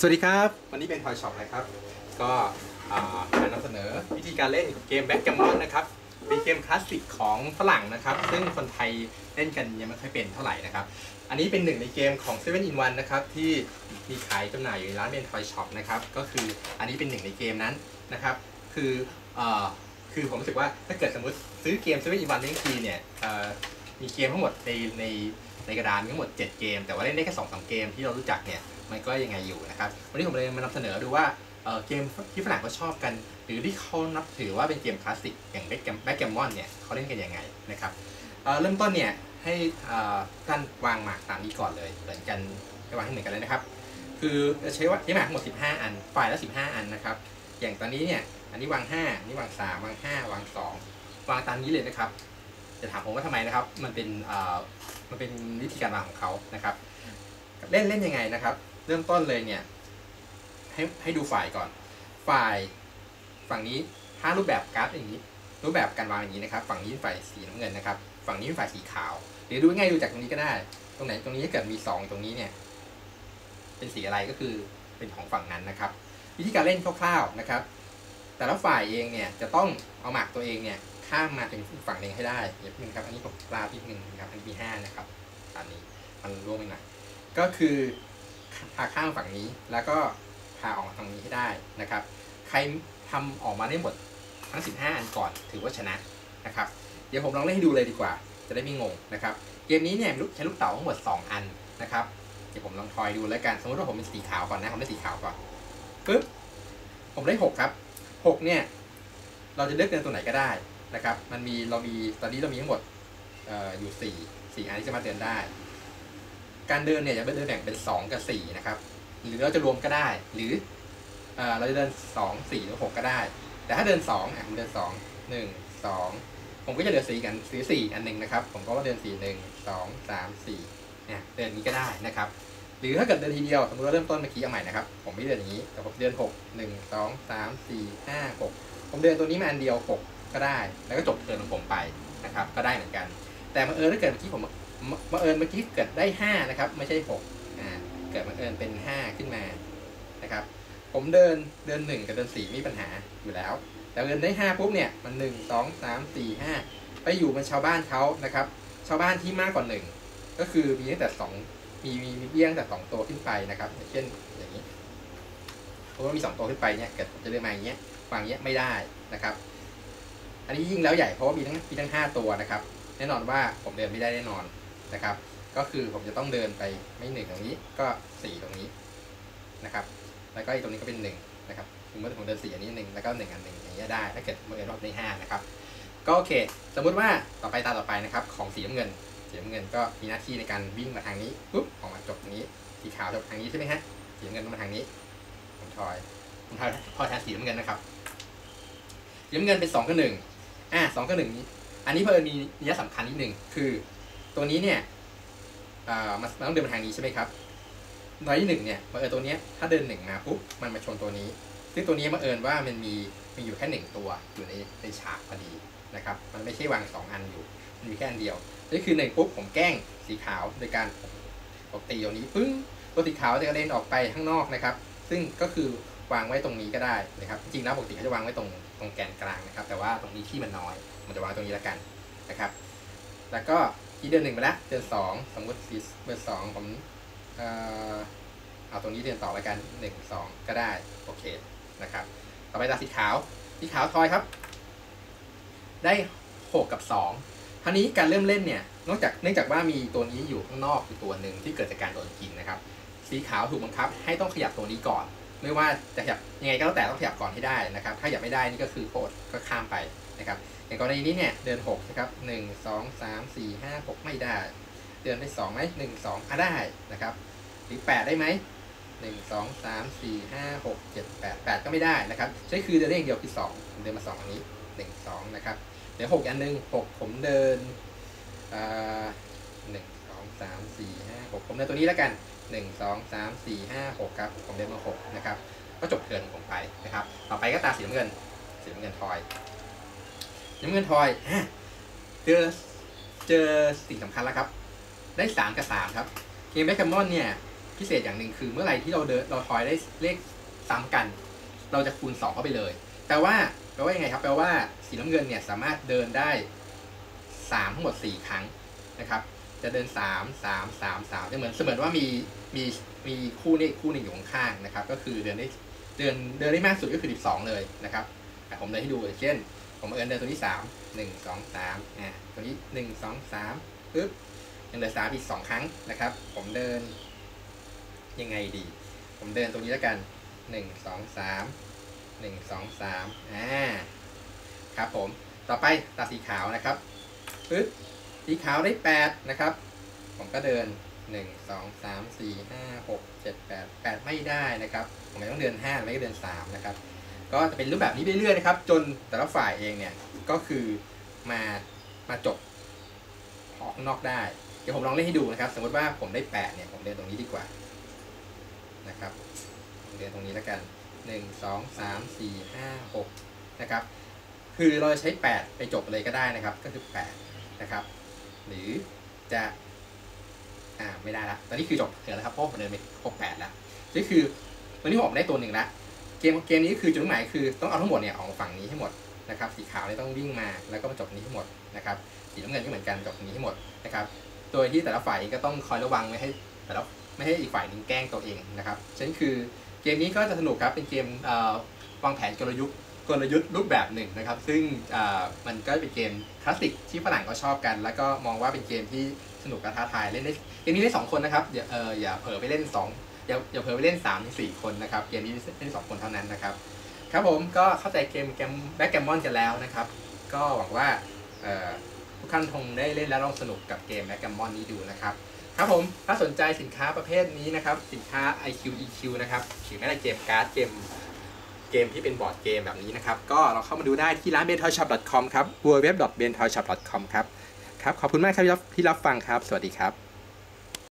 สวัสดีครับ วันนี้เป็นทอยช็อปนะครับ ก็มานำเสนอวิธีการเล่นเกมแบ็กแกมมอนนะครับ เป็นเกมคลาสสิกของฝรั่งนะครับ ซึ่งคนไทยเล่นกันยังไม่ค่อยเป็นเท่าไหร่นะครับ อันนี้เป็นหนึ่งในเกมของ7 in 1นะครับ ที่มีขายจำหน่ายอยู่ในร้านเป็นทอยช็อปนะครับ ก็คืออันนี้เป็นหนึ่งในเกมนั้นนะครับ คืออคือผมรู้สึกว่าถ้าเกิดสมมติซื้อเกม7 in 1เล่นทีเนี่ยมีเกมทั้งหมดในใน ในกระดานมีทั้งหมด 7 เกม แต่ว่าเล่นได้แค่2อสเกมที่เรารู้จักเนี่ยมันก็ยังไงอยู่นะครับวันนี้ผมเลยมานำเสนอดูว่าเเกมที่ฝรั่งเขาชอบกัน หรือที่เขานับถือว่าเป็นเกมคลาสสิกอย่างแบ็กแกมแบ็กแกมมอนเนี่ยเขาเล่นกันยังไงนะครับเเริ่มต้นเนี่ยให้ท่านวางหมากตามนี้ก่อนเลยเหมือนกันวางให้เหมือนกันเลยนะครับ คือใช้ว่าใช้หมากทั้งหมด 15 อันฝ่ายละ 15 อันนะครับอย่างตอนนี้เนี่ยอันนี้วาง 5 อันนี้วาง 3 วาง 5 วาง 2 วางตามนี้เลยนะครับจะถามผมว่าทำไมนะครับ มันเป็น มันเป็นวิธีการวางของเขานะครับ เล่นเล่นยังไงนะครับ เริ่มต้นเลยเนี่ย ให้ให้ดูฝ่ายก่อน ฝ่ายฝั่งนี้ถ้ารูปแบบการ์ดอย่างนี้ รูปแบบการวางอย่างนี้นะครับ ฝั่งนี้ฝ่ายสีน้ำเงินนะครับ ฝั่งนี้ฝ่ายสีขาว หรือดูง่ายดูจากตรงนี้ก็ได้ ตรงไหนตรงนี้ถ้าเกิดมีสองตรงนี้เนี่ย เป็นสีอะไรก็คือเป็นของฝั่งนั้นนะครับ วิธีการเล่นคร่าวๆนะครับ แต่ละฝ่ายเองเนี่ยจะต้องเอาหมากตัวเองเนี่ย ข้ามมาถึงฝั่งหนึ่งให้ได้อย่าเพิ่งครับ อันนี้ผมปลาพิดหนึ่งนะครับ อันนี้มีห้านะครับตอนนี้มันร่วงไปหน่อยก็คือพาข้ามฝั่งนี้แล้วก็พาออกมาทางนี้ให้ได้นะครับ ใครทำออกมาได้หมดทั้ง 15 อันก่อนถือว่าชนะนะครับ เดี๋ยวผมลองเล่นให้ดูเลยดีกว่า จะได้ไม่งงนะครับ เกมนี้เนี่ยใช้ลูกเต๋าทั้งหมด 2 อันนะครับ เดี๋ยวผมลองทอยดูแล้วกัน สมมติว่าผมเป็นสีขาวก่อนนะ ผมได้สีขาวก่อนปึ๊บ ผมได้ 6 ครับ 6 เนี่ย เราจะเลือกเดินตัวไหนก็ได้ นะครับ มันมีเรามีตอนนี้เรามีทั้งหมดออยู่4 4อันที่จะมาเดินได้ การเดินเนี่ยจะเดินแบ่งเป็น 2 กับ 4 นะครับ หรือเราจะรวมก็ได้ หรือเอเราจะเดิน 2 4 หรือ 6 ก็ได้ แต่ถ้าเดิน 2อะผมเดิน 2 1 2 ผมก็จะเหลือสีกันสีสี่อันหนึ่งนะครับ ผมก็ว่าเดินสี่หนึ่งสองสามสี่เนี่ยเดินนี้ก็ได้นะครับหรือถ้าเกิดเดินทีเดียวสมมติว่าเริ่มต้นเมื่อกี้เอาใหม่นะครับ ผมไม่เดินอย่างนี้แต่ผมเดินหกหนึ่งสองสามสี่ห้าหกผมเดินตัวนี้มาอันเดียวห ก็ได้ แล้วก็จบเทิร์นของผมไปนะครับก็ได้เหมือนกัน แต่บังเอิญถ้าเกิดเมื่อกี้ผมบังเอิญเมื่อกี้เกิดได้ห้านะครับ ไม่ใช่หกอ่าเกิดบังเอิญเป็นห้าขึ้นมานะครับ ผมเดินเดินหนึ่งกับเดินสี่ไม่มีปัญหาอยู่แล้ว แต่เดินได้ห้าปุ๊บเนี่ยมันหนึ่งสองสามสี่ห้าไปอยู่บนชาวบ้านเขานะครับ ชาวบ้านที่มากกว่าหนึ่งก็คือมีตั้งแต่สองมีมีมีเบี้ยงแต่สองตัวขึ้นไปนะครับเช่นอย่างนี้เพราะว่ามีสองตัวขึ้นไปเนี่ยเกิดผมจะเดินมาอย่างเงี้ยวางอย่างเงี้ยไม่ได้นะครับ อันนี้ยิ่งแล้วใหญ่เพราะว่ามีทั้งมีทั้งห้าตัวนะครับ แน่นอนว่าผมเดินไม่ได้แน่นอนนะครับ ก็คือผมจะต้องเดินไปไม่หนึ่งตรงนี้ก็สี่ตรงนี้นะครับ แล้วก็อีกตรงนี้ก็เป็นหนึ่งนะครับถึงเมื่อผมเดินสี่อันนี้หนึ่งแล้วก็หนึ่งอันหนึ่งอย่างเงี้ยได้ถ้าเกิดเมื่อรอบได้ห้านะครับก็โอเค สมมุติว่าต่อไปตาต่อไปนะครับของสีน้ำเงินสีน้ำเงินก็มีหน้าที่ในการวิ่งมาทางนี้ปุ๊บออกมาจบตรงนี้สีขาวจบทางนี้ใช่ไหมฮะสีน้ำเงินมาทางนี้ผมทอยผมทอยทอแทนสีน้ำเงินนะครับสีน้ำเงินเป็นสองกับหนึ่ง อ่าสองกับหนึ่งนี้ อันนี้เพิ่มมีนัยสำคัญนิดหนึ่งคือตัวนี้เนี่ยอ่ามันต้องเดินมาทางนี้ใช่ไหมครับน้อยที่หนึ่งเนี่ยมาเออตัวเนี้ยถ้าเดินหนึ่งมาปุ๊บมันมาชนตัวนี้ ซึ่งตัวนี้มาเอิญว่ามันมีมีอยู่แค่หนึ่งตัวอยู่ในในฉากพอดีนะครับ มันไม่ใช่วางสองอันอยู่ มันมีแค่อันเดียวนี่คือหนึ่งปุ๊บผมแกล้งสีขาวโดยการผมผมตีตรงนี้ปึ้งตัวสีขาวจะกระเด็นออกไปข้างนอกนะครับ ซึ่งก็คือวางไว้ตรงนี้ก็ได้นะครับ จริงๆแล้วปกติเขาจะวางไว้ตรง ตรงแกนกลางนะครับ แต่ว่าตรงนี้ที่มันน้อย มันจะวางตรงนี้แล้วกันนะครับ แล้วก็ที่เดือนหนึ่งไปแล้วเดือนสองสมมติสีเบอร์สองผมเอ่อเอาตรงนี้เดือนต่อแล้วกันหนึ่งสองก็ได้โอเคนะครับ ต่อไปตาสีขาวสีขาวทอยครับ ได้หกกับสองคราวนี้การเริ่มเล่นเนี่ยนอกจากเนื่องจากว่ามีตัวนี้อยู่ข้างนอกอยู่ตัวหนึ่งที่เกิดจากการโดนกินนะครับ สีขาวถูกบังคับ ให้ต้องขยับตัวนี้ก่อน ไม่ว่าจะขยับยังไงก็แล้วแต่ต้องขยับก่อนให้ได้นะครับ ถ้าขยับไม่ได้นี่ก็คือโคตรก็ข้ามไปนะครับอย่างกรณีนี้เนี่ยเดินหกนะครับหนึ่งสองสามสี่ห้าหกไม่ได้ เดินได้สองไหมหนึ่งสองอะได้นะครับหรือแปดได้ไหมหนึ่งสองสามสี่ห้าหกเจ็ดแปดแปดก็ไม่ได้นะครับใช้คือเดินได้อย่างเดียวคือสองเดินมาสองอันนี้หนึ่งสองนะครับเดี๋ยวหกอันหนึ่งหกผมเดินอ่าหนึ่งสองสามสี่ห้าหกผมเดินตัวนี้แล้วกัน หนึ่งสองสามสี่ห้าหกครับผมเดินมาหกนะครับก็จบเทิร์นผมไปนะครับ ต่อไปก็ตาสีน้ำเงินสีน้ำเงินทอยสีน้ำเงินทอยเจอเจอสิ่งสำคัญแล้วครับ ได้สามกับสามครับเกมแบคแคมมอนเนี่ยพิเศษอย่างหนึ่งคือเมื่อไหร่ที่เราเดินเราทอยได้เลขซ้ำกัน เราจะคูณ2เข้าไปเลยแต่ว่าแปลว่ายังไงครับ แปลว่าสีน้ำเงินเนี่ยสามารถเดินได้3ทั้งหมด4ครั้งนะครับ จะเดิน3 3 3 3จะเหมือนเสมือนว่ามีมีมีคู่นี้คู่หนึ่งอยู่ข้างนะครับ ก็คือเดินได้เดินเดินได้มากสุดก็คือ 12 เลยนะครับผมเดินให้ดูเช่น ผมเอินเดินตัวที่ 3 1 2 3อะตัวนี้ 1 2 3ปึ๊บยังเหลือ3อีก 2 ครั้งนะครับ ผมเดินยังไงดี ผมเดินตรงนี้แล้วกัน 1 2 3 1 2 3อ่าครับผมต่อไปตาสีขาวนะครับปึ๊บ สีขาวได้ 8 นะครับ ผมก็เดิน 1 2 3 4 5 6 7 8 8 ไม่ได้นะครับ ผมต้องเดิน 5 ไม่ก็เดิน 3 นะครับ ก็จะเป็นรูปแบบนี้ไปเรื่อยๆนะครับ จนแต่ละฝ่ายเองเนี่ย ก็คือมามาจบออกนอกได้ เดี๋ยวผมลองเล่นให้ดูนะครับ สมมติว่าผมได้ 8 เนี่ย ผมเดินตรงนี้ดีกว่า นะครับผมเดินตรงนี้แล้วกัน 1 2 3 4 5 6 นะครับ คือเราจะใช้ 8 ไปจบเลยก็ได้นะครับ ก็คือ 8 นะครับ หรือจะอ่าไม่ได้ละตอนนี้คือจบเถอะแล้วครับเพราะผมเดินไปครบ8แล้วนี่คือตอนนี้ผมได้ตัวหนึ่งละเกมเกมนี้คือจุดหมายคือต้องเอาทั้งหมดเนี่ยออกฝั่งนี้ให้หมดนะครับสีขาวเนี่ยต้องวิ่งมาแล้วก็มาจบตรงนี้ให้หมดนะครับสีน้ำเงินก็เหมือนกันจบตรงนี้ให้หมดนะครับโดยที่แต่ละฝ่ายก็ต้องคอยระวังไม่ให้แต่ละไม่ให้อีกฝ่ายหนึงแกล้งตัวเองนะครับฉะนั้นคือเกมนี้ก็จะสนุกครับเป็นเกมวางแผนกลยุทธ์ กลยุทธ์รูปแบบหนึ่งนะครับ ซึ่งมันก็เป็นเกมคลาสสิกที่ฝรั่งก็ชอบกัน แล้วก็มองว่าเป็นเกมที่สนุกและท้าทายเล่นได้เกมนี้ได้สองคนนะครับอย่าเอออย่าเผลอไปเล่นสองอย่าอย่าเผลอไปเล่น3ามถึงสคนนะครับเกมนี้เล่น2คนเท่านั้นนะครับครับผมก็เข้าใจเกมแกมแบ็กแกมมอนกันแล้วนะครับ ก็หวังว่าทุกท่านคงได้เล่นและลองสนุกกับเกมแบ็กแกมมอนนี้ดูนะครับครับผมถ้าสนใจสินค้าประเภทนี้นะครับ สินค้า IQ EQ นะครับหรือแม้แต่เกมการ์ดเกม เกมที่เป็นบอร์ดเกมแบบนี้นะครับ ก็เราเข้ามาดูได้ที่ร้าน b e n t o y s h o p c o m ครับ w w w b e n t o y s h o p c o m ครับ ครับ ขอบคุณมากครับที่รับที่รับฟังครับ สวัสดีครับ